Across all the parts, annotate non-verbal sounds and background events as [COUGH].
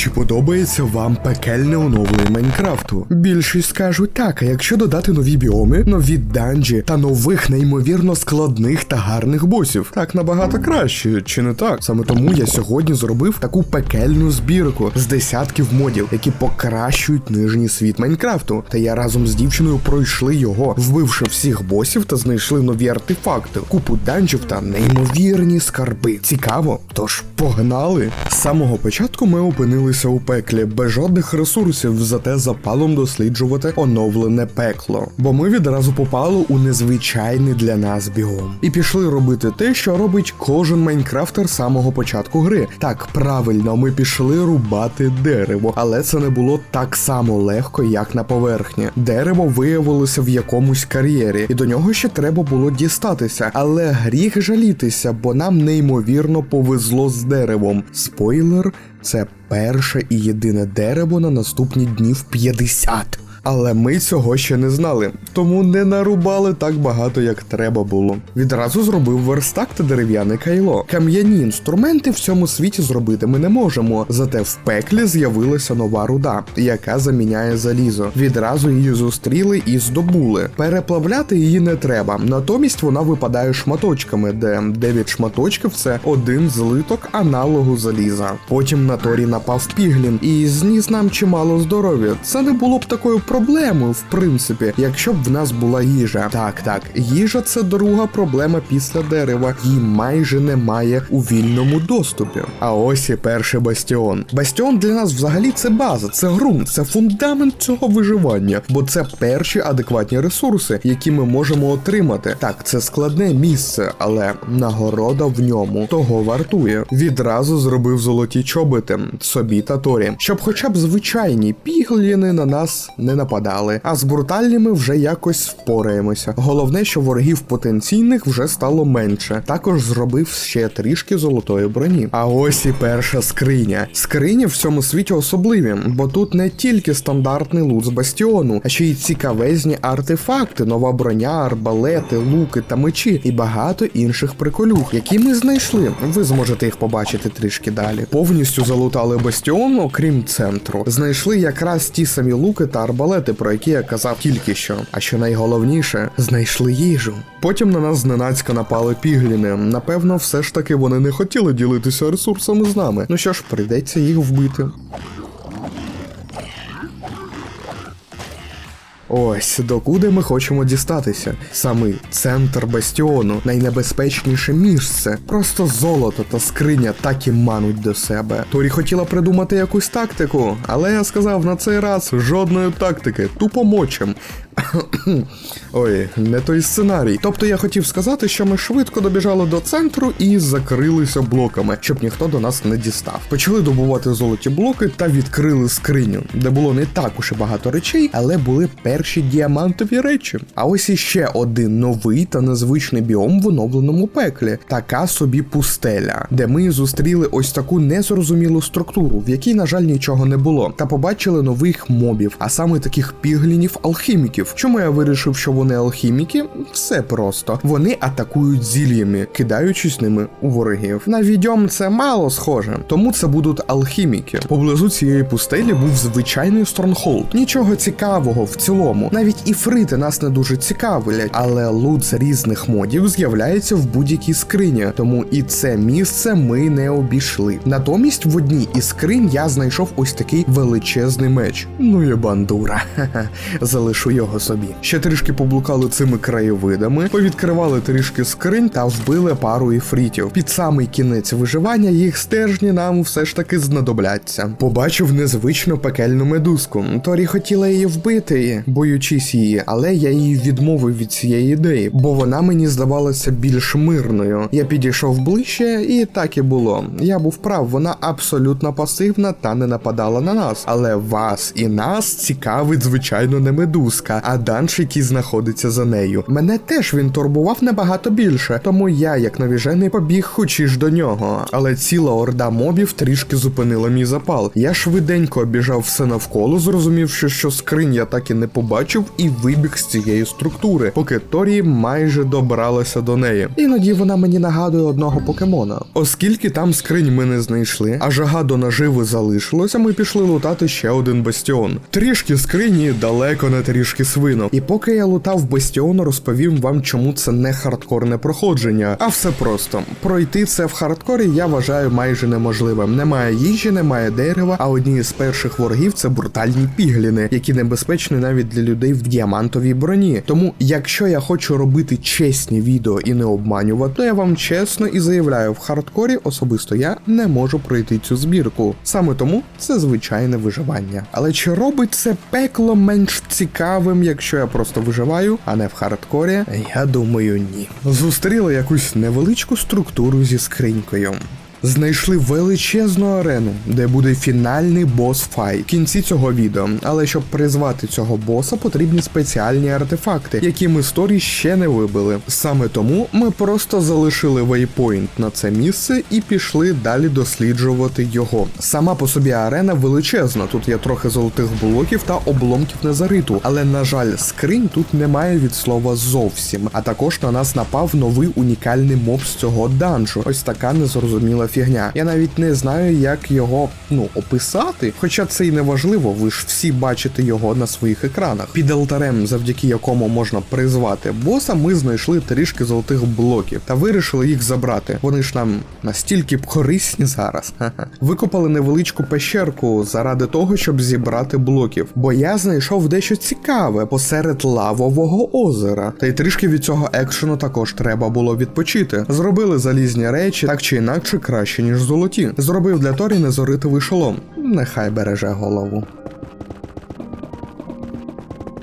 Чи подобається вам пекельне оновлення Майнкрафту? Більшість скажуть так, а якщо додати нові біоми, нові данжі та нових неймовірно складних та гарних босів, так набагато краще, чи не так? Саме тому я сьогодні зробив таку пекельну збірку з десятків модів, які покращують нижній світ Майнкрафту. Та я разом з дівчиною пройшли його, вбивши всіх босів та знайшли нові артефакти, купу данжів та неймовірні скарби. Цікаво, тож погнали! З самого початку ми опинилися у пеклі без жодних ресурсів, зате запалом досліджувати оновлене пекло. Бо ми відразу попали у незвичайний для нас біом. І пішли робити те, що робить кожен майнкрафтер з самого початку гри. Так, правильно, ми пішли рубати дерево, але це не було так само легко, як на поверхні. Дерево виявилося в якомусь кар'єрі, і до нього ще треба було дістатися. Але гріх жалітися, бо нам неймовірно повезло з деревом. Спойлер, це перше і єдине дерево на наступні днів 50. Але ми цього ще не знали, тому не нарубали так багато, як треба було. Відразу зробив верстак та дерев'яне кайло. Кам'яні інструменти в цьому світі зробити ми не можемо. Зате в пеклі з'явилася нова руда, яка заміняє залізо. Відразу її зустріли і здобули. Переплавляти її не треба. Натомість вона випадає шматочками, де 9 шматочків це один злиток аналогу заліза. Потім на торі напав піглін і зніс нам чимало здоров'я. Це не було б такою проблемою, в принципі, якщо б в нас була їжа. Так, так, їжа це друга проблема після дерева. Її майже немає у вільному доступі. А ось і перший бастіон. Бастіон для нас взагалі це база, це ґрунт, це фундамент цього виживання, бо це перші адекватні ресурси, які ми можемо отримати. Так, це складне місце, але нагорода в ньому того вартує. Відразу зробив золоті чоботи собі та Торі, щоб хоча б звичайні пігліни на нас не нападали, а з брутальними вже якось впораємося. Головне, що ворогів потенційних вже стало менше. Також зробив ще трішки золотої броні. А ось і перша скриня. Скрині в цьому світі особливі, бо тут не тільки стандартний лут з бастіону, а ще й цікавезні артефакти, нова броня, арбалети, луки та мечі і багато інших приколюх, які ми знайшли. Ви зможете їх побачити трішки далі. Повністю залутали бастіон, окрім центру. Знайшли якраз ті самі луки та арбалети, про які я казав тільки що. А що найголовніше, знайшли їжу. Потім на нас зненацька напали пігліни. Напевно, все ж таки вони не хотіли ділитися ресурсами з нами. Ну що ж, прийдеться їх вбити. Ось докуди ми хочемо дістатися. Самий центр бастіону, найнебезпечніше місце. Просто золото та скриня так і мануть до себе. Торі хотіла придумати якусь тактику, але я сказав на цей раз жодної тактики, тупо мочем. [COUGHS] Ой, не той сценарій. Тобто я хотів сказати, що ми швидко добіжали до центру і закрилися блоками, щоб ніхто до нас не дістав. Почали добувати золоті блоки та відкрили скриню, де було не так уж і багато речей, але були перші діамантові речі. А ось іще один новий та незвичний біом в оновленому пеклі така собі пустеля, де ми зустріли ось таку незрозумілу структуру, в якій, на жаль, нічого не було, та побачили нових мобів, а саме таких піглінів алхіміків. Чому я вирішив, що вони алхіміки? Все просто. Вони атакують зіллями, кидаючись ними у ворогів. На відьом це мало схоже, тому це будуть алхіміки. Поблизу цієї пустелі був звичайний стронгхолд. Нічого цікавого в цілому. Навіть іфрити нас не дуже цікавлять, але лут з різних модів з'являється в будь-якій скрині, тому і це місце ми не обійшли. Натомість в одній із скринь я знайшов ось такий величезний меч. Ну і бандура. [LAUGHS] Залишу його собі. Ще трішки поблукали цими краєвидами, повідкривали трішки скринь та вбили пару іфрітів. Під самий кінець виживання їх стержні нам все ж таки знадобляться. Побачив незвичну пекельну медузку. Торі хотіла її вбити, боючись її, але я її відмовив від цієї ідеї, бо вона мені здавалася більш мирною. Я підійшов ближче, і так і було. Я був прав, вона абсолютно пасивна та не нападала на нас. Але вас і нас цікавить, звичайно, не медузка, а данж, який знаходиться за нею. Мене теж він турбував набагато більше, тому я, як навіжений, побіг хочеш до нього. Але ціла орда мобів трішки зупинила мій запал. Я швиденько обіжав все навколо, зрозумівши, що скринь я так і не побачив і вибіг з цієї структури, поки Торі майже добралася до неї. Іноді вона мені нагадує одного покемона. Оскільки там скринь ми не знайшли, а жага до наживи залишилося, ми пішли лутати ще один бастіон. Трішки скрині, далеко не трішки свинок. І поки я лутав бастіон, розповім вам, чому це не хардкорне проходження, а все просто. Пройти це в хардкорі я вважаю майже неможливим. Немає їжі, немає дерева, а одні з перших ворогів це брутальні пігліни, які небезпечні навіть для людей в діамантовій броні. Тому, якщо я хочу робити чесні відео і не обманювати, то я вам чесно і заявляю, в хардкорі особисто я не можу пройти цю збірку. Саме тому це звичайне виживання. Але чи робить це пекло менш цікавим, якщо я просто виживаю, а не в хардкорі? Я думаю, ні. Зустріли якусь невеличку структуру зі скринькою. Знайшли величезну арену, де буде фінальний бос-файт в кінці цього відео. Але щоб призвати цього боса, потрібні спеціальні артефакти, які ми з Торі ще не вибили. Саме тому ми просто залишили вейпойнт на це місце і пішли далі досліджувати його. Сама по собі арена величезна. Тут є трохи золотих блоків та обломків незариту, але на жаль, скринь тут немає від слова зовсім. А також на нас напав новий унікальний моб з цього данжу. Ось така незрозуміла фігня. Я навіть не знаю, як його ну описати. Хоча це й не важливо, ви ж всі бачите його на своїх екранах. Під алтарем, завдяки якому можна призвати боса, ми знайшли трішки золотих блоків та вирішили їх забрати. Вони ж нам настільки б корисні зараз. [LAUGHS] Викопали невеличку пещерку заради того, щоб зібрати блоків. Бо я знайшов дещо цікаве посеред лавового озера. Та й трішки від цього екшену також треба було відпочити. Зробили залізні речі, так чи інакше краще, ніж золоті. Зробив для Торі незоритовий шолом. Нехай береже голову.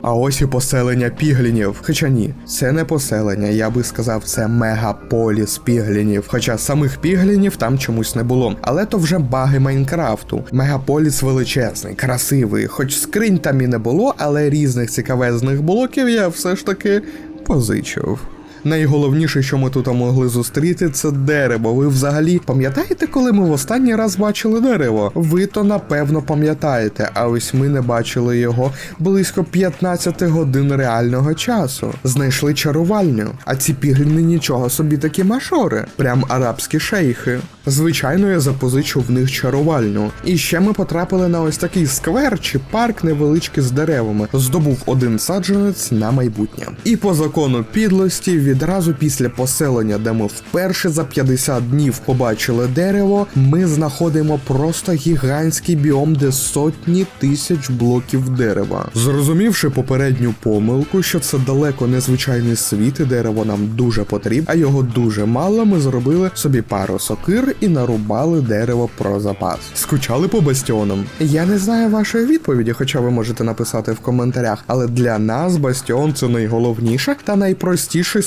А ось і поселення піглінів. Хоча ні, це не поселення, я би сказав, це мегаполіс піглінів. Хоча самих піглінів там чомусь не було. Але то вже баги Майнкрафту. Мегаполіс величезний, красивий, хоч скринь там і не було, але різних цікавезних блоків я все ж таки позичив. Найголовніше, що ми тут могли зустріти, це дерево. Ви взагалі пам'ятаєте, коли ми в останній раз бачили дерево? Ви то напевно пам'ятаєте, а ось ми не бачили його близько 15 годин реального часу. Знайшли чарувальню, а ці пігліни нічого собі такі машори, прям арабські шейхи. Звичайно, я запозичив в них чарувальню. І ще ми потрапили на ось такий сквер чи парк невеличкий з деревами. Здобув один саджанець на майбутнє. І по закону підлості, відразу після поселення, де ми вперше за 50 днів побачили дерево, ми знаходимо просто гігантський біом, де сотні тисяч блоків дерева. Зрозумівши попередню помилку, що це далеко не звичайний світ, і дерево нам дуже потрібно, а його дуже мало, ми зробили собі пару сокир і нарубали дерево про запас. Скучали по бастіонам? Я не знаю вашої відповіді, хоча ви можете написати в коментарях. Але для нас бастіон це найголовніше та найпростіший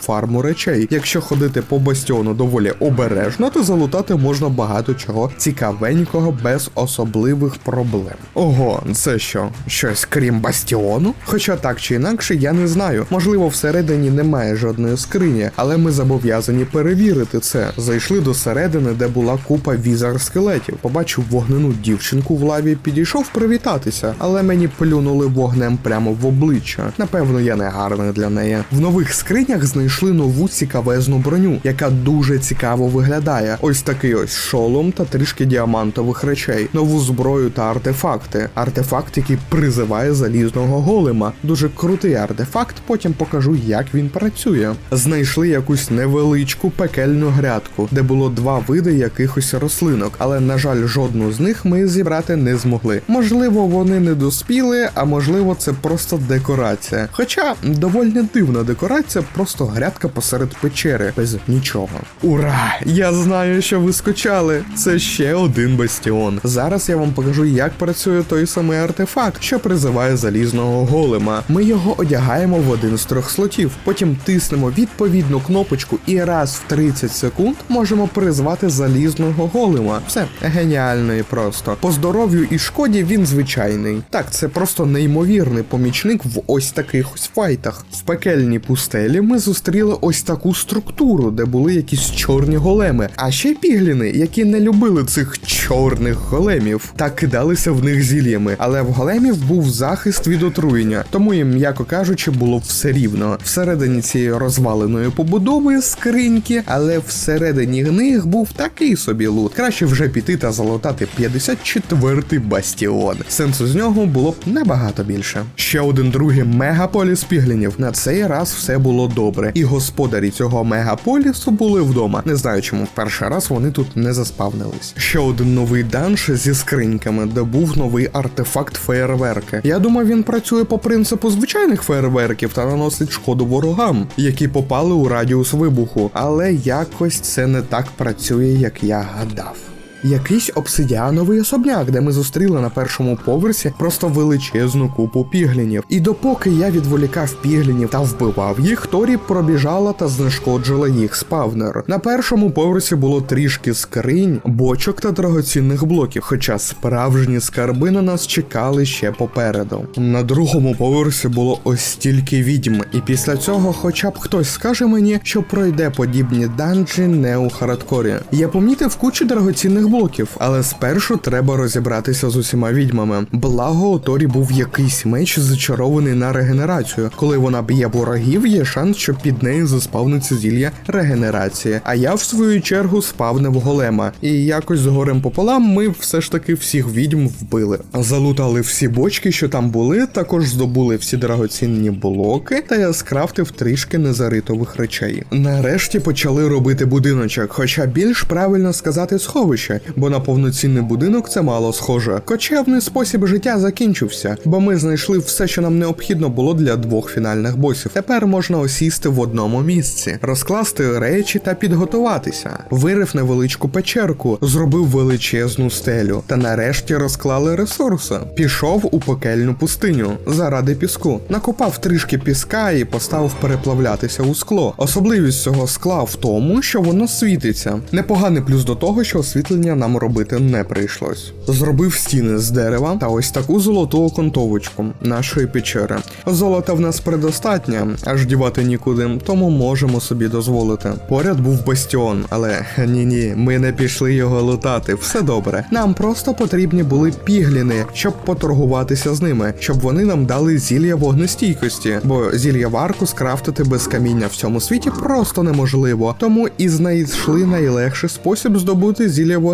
фарму речей. Якщо ходити по бастіону доволі обережно, то залутати можна багато чого цікавенького без особливих проблем. Ого, це що? Щось крім бастіону? Хоча так чи інакше, я не знаю. Можливо, всередині немає жодної скрині, але ми зобов'язані перевірити це. Зайшли до середини, де була купа візар скелетів. Побачив вогнену дівчинку в лаві, підійшов привітатися, але мені плюнули вогнем прямо в обличчя. Напевно, я не гарний для неї. В нових скринях знайшли нову цікавезну броню, яка дуже цікаво виглядає. Ось такий ось шолом та трішки діамантових речей, нову зброю та артефакти. Артефакт, який призиває залізного голема. Дуже крутий артефакт. Потім покажу, як він працює. Знайшли якусь невеличку пекельну грядку, де було два види якихось рослинок, але на жаль, жодну з них ми зібрати не змогли. Можливо, вони не доспіли, а можливо, це просто декорація. Хоча доволі дивна декорація, просто грядка посеред печери без нічого. Ура! Я знаю, що ви скучали. Це ще один бастіон. Зараз я вам покажу, як працює той самий артефакт, що призиває залізного голема. Ми його одягаємо в один з трьох слотів, потім тиснемо відповідну кнопочку і раз в 30 секунд можемо призвати залізного голема. Все геніально і просто. По здоров'ю і шкоді він звичайний. Так, це просто неймовірний помічник в ось таких ось файтах. В пекельній пустелі ми зустріли ось таку структуру, де були якісь чорні големи, а ще пігліни, які не любили цих чорних големів та кидалися в них зіллями. Але в големів був захист від отруєння, тому їм, м'яко кажучи, було все рівно. Всередині цієї розваленої побудови скриньки, але всередині них був такий собі лут. Краще вже піти та залутати 54-й бастіон. Сенсу з нього було б набагато більше. Ще один другий мегаполіс піглінів. На цей раз все було добре, і господарі цього мегаполісу були вдома. Не знаю, чому в перший раз вони тут не заспавнились. Ще один новий данж зі скриньками, де був новий артефакт феєрверки. Я думаю, він працює по принципу звичайних феєрверків та наносить шкоду ворогам, які попали у радіус вибуху. Але якось це не так працює, як я гадав. Якийсь обсидіановий особняк, де ми зустріли на першому поверсі просто величезну купу піглінів. І допоки я відволікав піглінів та вбивав їх, Торі пробіжала та знешкоджила їх спавнер. На першому поверсі було трішки скринь, бочок та драгоцінних блоків, хоча справжні скарби на нас чекали ще попереду. На другому поверсі було ось стільки відьм, і після цього, хоча б хтось скаже мені, що пройде подібні данжі не у хардкорі. Я помітив кучу драгоцінних блоків, але спершу треба розібратися з усіма відьмами. Благо, у Торі був якийсь меч зачарований на регенерацію. Коли вона б'є ворогів, є шанс, що під нею заспавниться зілля регенерації. А я, в свою чергу, спавнив голема. І якось з горем пополам ми все ж таки всіх відьм вбили. Залутали всі бочки, що там були, також здобули всі дорогоцінні блоки, та я скрафтив трішки незаритових речей. Нарешті почали робити будиночок, хоча більш правильно сказати сховище, бо на повноцінний будинок це мало схоже. Кочевний спосіб життя закінчився, бо ми знайшли все, що нам необхідно було для двох фінальних босів. Тепер можна осісти в одному місці, розкласти речі та підготуватися. Вирив невеличку печерку, зробив величезну стелю, та нарешті розклали ресурси. Пішов у пекельну пустиню заради піску. Накопав трішки піска і поставив переплавлятися у скло. Особливість цього скла в тому, що воно світиться. Непоганий плюс до того, що освітлення нам робити не прийшлось. Зробив стіни з дерева та ось таку золоту окантовочку нашої печери. Золота в нас предостатньо, аж дівати нікуди, тому можемо собі дозволити. Поряд був бастіон, але ні-ні, ми не пішли його лутати. Все добре. Нам просто потрібні були пігліни, щоб поторгуватися з ними, щоб вони нам дали зілля вогнестійкості, бо зілля варку скрафтити без каміння в цьому світі просто неможливо. Тому і знайшли найлегший спосіб здобути зілля вогнестійкості,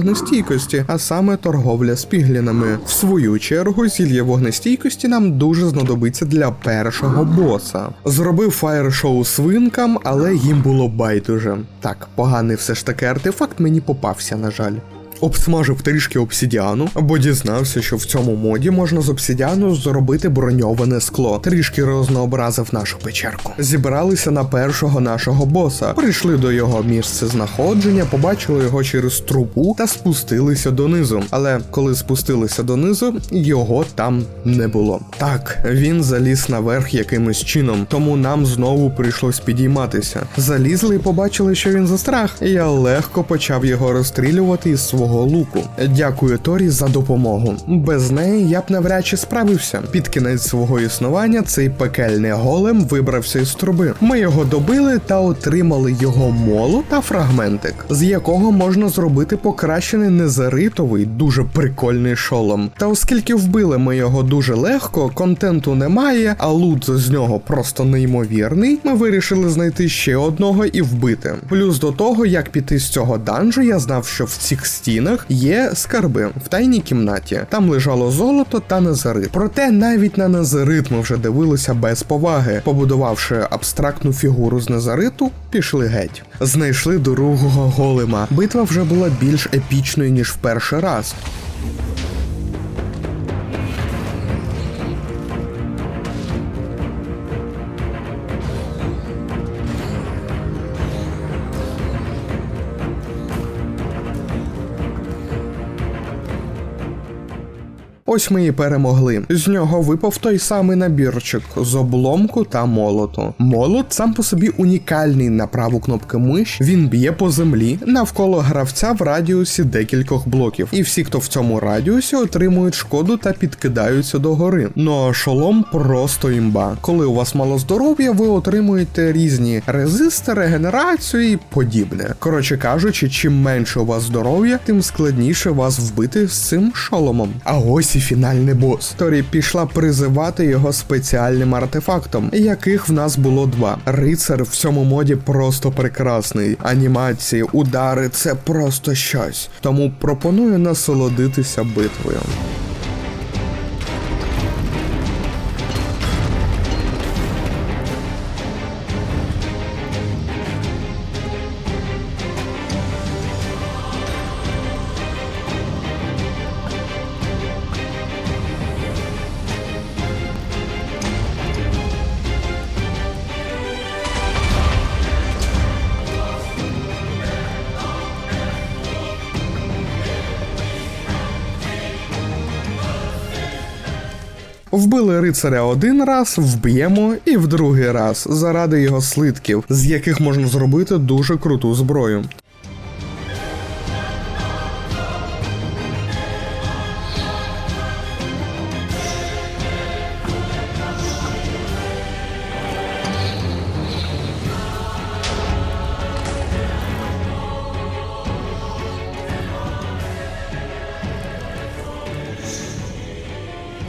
а саме торговля з піглінами. В свою чергу, зілля вогнестійкості нам дуже знадобиться для першого боса. Зробив фаєр-шоу свинкам, але їм було байдуже. Так, поганий все ж таки артефакт мені попався, на жаль. Обсмажив трішки обсідіану, бо дізнався, що в цьому моді можна з обсідіану зробити броньоване скло. Трішки рознообразив нашу печерку. Зібралися на першого нашого боса, прийшли до його місця знаходження, побачили його через трубу та спустилися донизу. Але коли спустилися донизу, його там не було. Так, він заліз наверх якимось чином, тому нам знову прийшлось підійматися. Залізли і побачили, що він застраг. І я легко почав його розстрілювати із свого луку. Дякую Торі за допомогу. Без неї я б навряд чи справився. Під кінець свого існування цей пекельний голем вибрався із труби. Ми його добили та отримали його молу та фрагментик, з якого можна зробити покращений незаритовий, дуже прикольний шолом. Та оскільки вбили ми його дуже легко, контенту немає, а лут з нього просто неймовірний, ми вирішили знайти ще одного і вбити. Плюс до того, як піти з цього данжу, я знав, що в цих стінах є скарби в тайній кімнаті. Там лежало золото та назарит. Проте навіть на незарит ми вже дивилися без поваги. Побудувавши абстрактну фігуру з незариту, пішли геть. Знайшли другого голема. Битва вже була більш епічною ніж в перший раз. Ось ми і перемогли. З нього випав той самий набірчик з обломку та молоту. Молот сам по собі унікальний на праву кнопки миш. Він б'є по землі навколо гравця в радіусі декількох блоків. І всі, хто в цьому радіусі, отримують шкоду та підкидаються до гори. Ну а шолом просто імба. Коли у вас мало здоров'я, ви отримуєте різні резисти, регенерацію і подібне. Коротше кажучи, чим менше у вас здоров'я, тим складніше вас вбити з цим шоломом. А ось і фінальний бос. Торі пішла призивати його спеціальним артефактом, яких в нас було два. Рицар в цьому моді просто прекрасний. Анімації, удари це просто щось. Тому пропоную насолодитися битвою. Вбили рицаря один раз, вб'ємо і в другий раз заради його слитків, з яких можна зробити дуже круту зброю.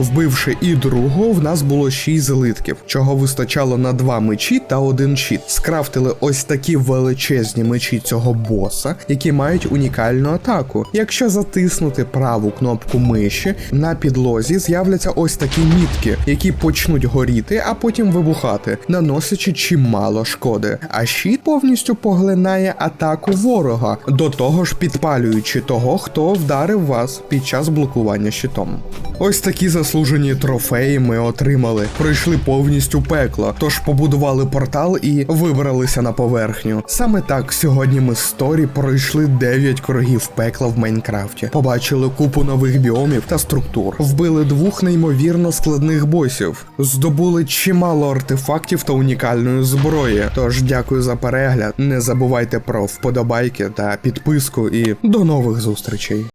Вбивши і другого, в нас було 6 злитків, чого вистачало на два мечі та один щит. Скрафтили ось такі величезні мечі цього боса, які мають унікальну атаку. Якщо затиснути праву кнопку миші, на підлозі з'являться ось такі мітки, які почнуть горіти, а потім вибухати, наносячи чимало шкоди. А щит повністю поглинає атаку ворога, до того ж підпалюючи того, хто вдарив вас під час блокування щитом. Ось такі заслужені трофеї ми отримали. Пройшли повністю пекло, тож побудували портал і вибралися на поверхню. Саме так сьогодні ми з Торі пройшли 9 кругів пекла в Майнкрафті, побачили купу нових біомів та структур, вбили двох неймовірно складних босів, здобули чимало артефактів та унікальної зброї. Тож дякую за перегляд. Не забувайте про вподобайки та підписку і до нових зустрічей.